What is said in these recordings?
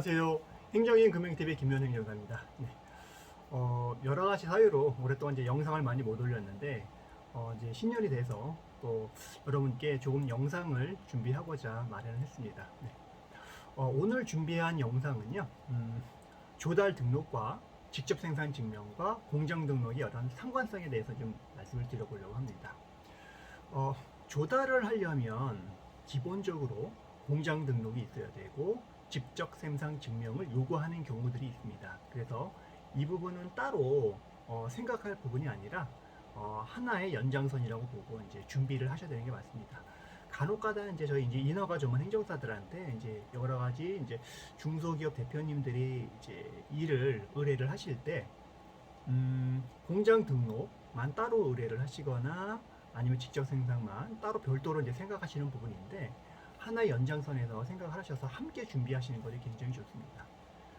안녕하세요. 행정인 금융TV 김현행 여사입니다. 네. 어, 여러 가지 사유로 오랫동안 이제 영상을 많이 못 올렸는데, 어, 이제 신년이 돼서 또 여러분께 조금 영상을 준비하고자 마련을 했습니다. 네. 어, 오늘 준비한 영상은요, 음, 조달 등록과 직접 생산 증명과 공장 등록의 여러 상관성에 대해서 좀 말씀을 드려보려고 합니다. 어, 조달을 하려면 기본적으로 공장 등록이 있어야 되고 직접 생산 증명을 요구하는 경우들이 있습니다. 그래서 이 부분은 따로 어, 생각할 부분이 아니라 어, 하나의 연장선이라고 보고 이제 준비를 하셔야 되는 게 맞습니다. 간혹가다 이제 저희 이제 인허가 전문 행정사들한테 이제 여러 가지 이제 중소기업 대표님들이 이제 일을 의뢰를 하실 때 음, 공장 등록만 따로 의뢰를 하시거나 아니면 직접 생산만 따로 별도로 이제 생각하시는 부분인데 하나의 연장선에서 생각을 하셔서 함께 준비하시는 것이 굉장히 좋습니다.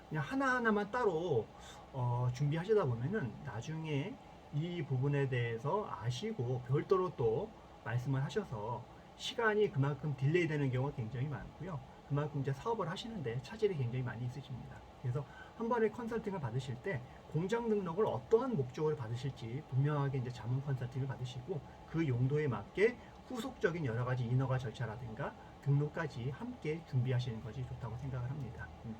그냥 하나하나만 따로 어, 준비하시다 보면은 나중에 이 부분에 대해서 아시고 별도로 또 말씀을 하셔서 시간이 그만큼 딜레이 되는 경우가 굉장히 많고요. 그만큼 이제 사업을 하시는데 차질이 굉장히 많이 있으십니다. 그래서 한 번에 컨설팅을 받으실 때 공장 등록을 어떠한 목적으로 받으실지 분명하게 이제 자문 컨설팅을 받으시고 그 용도에 맞게 후속적인 여러 가지 인허가 절차라든가 등록까지 함께 준비하시는 것이 좋다고 생각을 합니다. 음.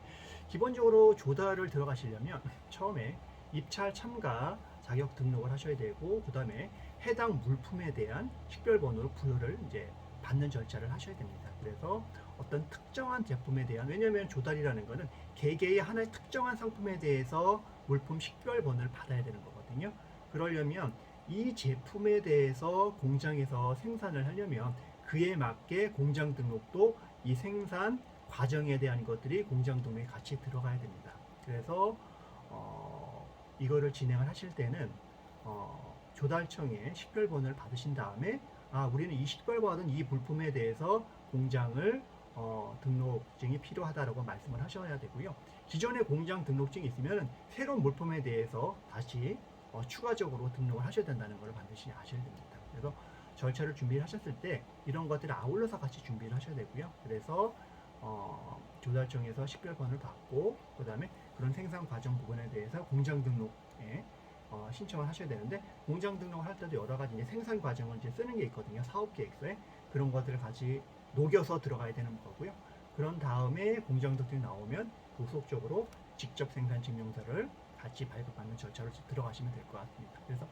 기본적으로 조달을 들어가시려면 처음에 입찰 참가 자격 등록을 하셔야 되고 그 다음에 해당 물품에 대한 식별 번호를 부여를 이제 받는 절차를 하셔야 됩니다. 그래서 어떤 특정한 제품에 대한 왜냐하면 조달이라는 것은 개개의 하나의 특정한 상품에 대해서 물품 식별 번호를 받아야 되는 거거든요. 그러려면 이 제품에 대해서 공장에서 생산을 하려면 그에 맞게 공장 등록도 이 생산 과정에 대한 것들이 공장 등록에 같이 들어가야 됩니다. 그래서 어, 이거를 진행을 하실 때는 어, 조달청에 식별번호를 받으신 다음에 아 우리는 이 식별받은 이 물품에 대해서 공장을 어, 등록증이 필요하다라고 말씀을 하셔야 되고요. 기존에 공장 등록증이 있으면 새로운 물품에 대해서 다시 어, 추가적으로 등록을 하셔야 된다는 걸 반드시 아셔야 됩니다. 그래서 절차를 준비를 하셨을 때 이런 것들을 아울러서 같이 준비를 하셔야 되고요. 그래서 어, 조달청에서 식별번호를 받고 그 다음에 그런 생산 과정 부분에 대해서 공장 등록에 어, 신청을 하셔야 되는데 공장 등록을 할 때도 여러 가지 이제 생산 과정을 이제 쓰는 게 있거든요. 사업 계획서에 그런 것들을 같이 녹여서 들어가야 되는 거고요. 그런 다음에 공장 등록이 나오면 그 후속적으로 직접 생산 증명서를 같이 발급받는 절차로 들어가시면 될 것 같습니다. 그래서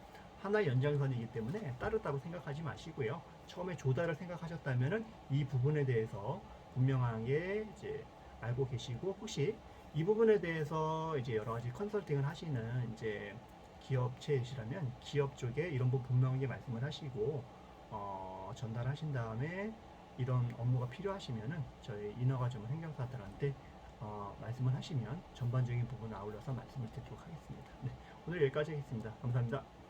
하나의 연장선이기 때문에 따로따로 생각하지 마시고요. 처음에 조달을 생각하셨다면은 이 부분에 대해서 분명하게 이제 알고 계시고 혹시 이 부분에 대해서 이제 여러 가지 컨설팅을 하시는 이제 기업체이시라면 기업 쪽에 이런 부분 분명하게 말씀을 하시고 어, 전달하신 다음에 이런 업무가 필요하시면은 저희 인허가 전문 행정사들한테 어, 말씀을 하시면 전반적인 부분을 아울러서 말씀을 드리도록 하겠습니다. 네, 오늘 여기까지 하겠습니다. 감사합니다.